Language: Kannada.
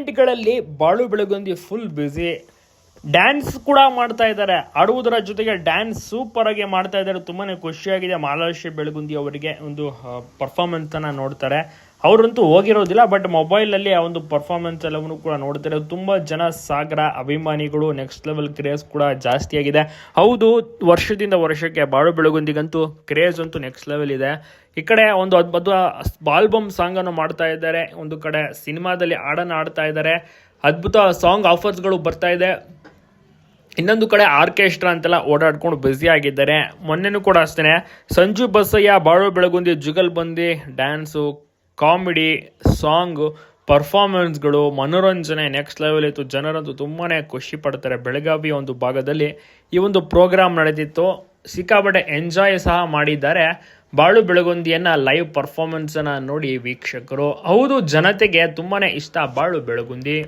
ಈವೆಂಟ್ಗಳಲ್ಲಿ ಬಾಳು ಬೆಳಗುಂದಿ ಫುಲ್ ಬ್ಯುಸಿ ಡ್ಯಾನ್ಸ್ ಕೂಡ ಮಾಡ್ತಾ ಇದ್ದಾರೆ. ಆಡುವುದರ ಜೊತೆಗೆ ಡ್ಯಾನ್ಸ್ ಸೂಪರ್ ಆಗಿ ಮಾಡ್ತಾ ಇದ್ದಾರೆ. ತುಂಬಾನೇ ಖುಷಿಯಾಗಿದೆ. ಮಹಾಲಕ್ಷ್ಮಿ ಬೆಳಗುಂದಿ ಅವರಿಗೆ ಒಂದು ಪರ್ಫಾರ್ಮೆನ್ಸ್ ಅನ್ನ ನೋಡ್ತಾರೆ. ಅವರಂತೂ ಹೋಗಿರೋದಿಲ್ಲ ಬಟ್ ಮೊಬೈಲ್ ಅಲ್ಲಿ ಆ ಒಂದು ಪರ್ಫಾರ್ಮೆನ್ಸ್ ಎಲ್ಲವನ್ನು ಕೂಡ ನೋಡ್ತಾರೆ. ತುಂಬಾ ಜನ ಸಾಗರ ಅಭಿಮಾನಿಗಳು ನೆಕ್ಸ್ಟ್ ಲೆವೆಲ್ ಕ್ರೇಜ್ ಕೂಡ ಜಾಸ್ತಿ ಆಗಿದೆ. ಹೌದು, ವರ್ಷದಿಂದ ವರ್ಷಕ್ಕೆ ಬಾಳು ಬೆಳಗುಂದಿಗಂತೂ ಕ್ರೇಜ್ ಅಂತೂ ನೆಕ್ಸ್ಟ್ ಲೆವೆಲ್ ಇದೆ. ಈ ಕಡೆ ಒಂದು ಅದ್ಭುತ ಆಲ್ಬಮ್ ಸಾಂಗ್ ಅನ್ನು ಮಾಡ್ತಾ ಇದ್ದಾರೆ. ಒಂದು ಕಡೆ ಸಿನಿಮಾದಲ್ಲಿ ಹಾಡನ್ನು ಆಡ್ತಾ ಇದ್ದಾರೆ. ಅದ್ಭುತ ಸಾಂಗ್ ಆಫರ್ಸ್ಗಳು ಬರ್ತಾ ಇದೆ. ಇನ್ನೊಂದು ಕಡೆ ಆರ್ಕೆಸ್ಟ್ರಾ ಅಂತೆಲ್ಲ ಓಡಾಡ್ಕೊಂಡು ಬ್ಯುಸಿ ಆಗಿದ್ದಾರೆ. ಮೊನ್ನೆನೂ ಕೂಡ ಅಷ್ಟೇ ಸಂಜು ಬಸಯ್ಯ, ಬಾಳು ಬೆಳಗುಂದಿ, ಜುಗಲ್ ಬಂದಿ ಡ್ಯಾನ್ಸು ಕಾಮಿಡಿ, ಸಾಂಗು, ಪರ್ಫಾರ್ಮೆನ್ಸ್ಗಳು, ಮನೋರಂಜನೆ ನೆಕ್ಸ್ಟ್ ಲೆವೆಲ್ ಇತ್ತು. ಜನರಂತೂ ತುಂಬಾ ಖುಷಿ ಪಡ್ತಾರೆ. ಬೆಳಗಾವಿ ಒಂದು ಭಾಗದಲ್ಲಿ ಈ ಒಂದು ಪ್ರೋಗ್ರಾಮ್ ನಡೆದಿತ್ತು. ಸಿಕ್ಕಾಪಟ್ಟೆ ಎಂಜಾಯ್ ಸಹ ಮಾಡಿದ್ದಾರೆ. ಬಾಳು ಬೆಳಗುಂದಿಯನ್ನು ಲೈವ್ ಪರ್ಫಾರ್ಮೆನ್ಸ್ ಅನ್ನ ನೋಡಿ ವೀಕ್ಷಕರು. ಹೌದು, ಜನತೆಗೆ ತುಂಬಾನೇ ಇಷ್ಟ ಬಾಳು ಬೆಳಗುಂದಿ.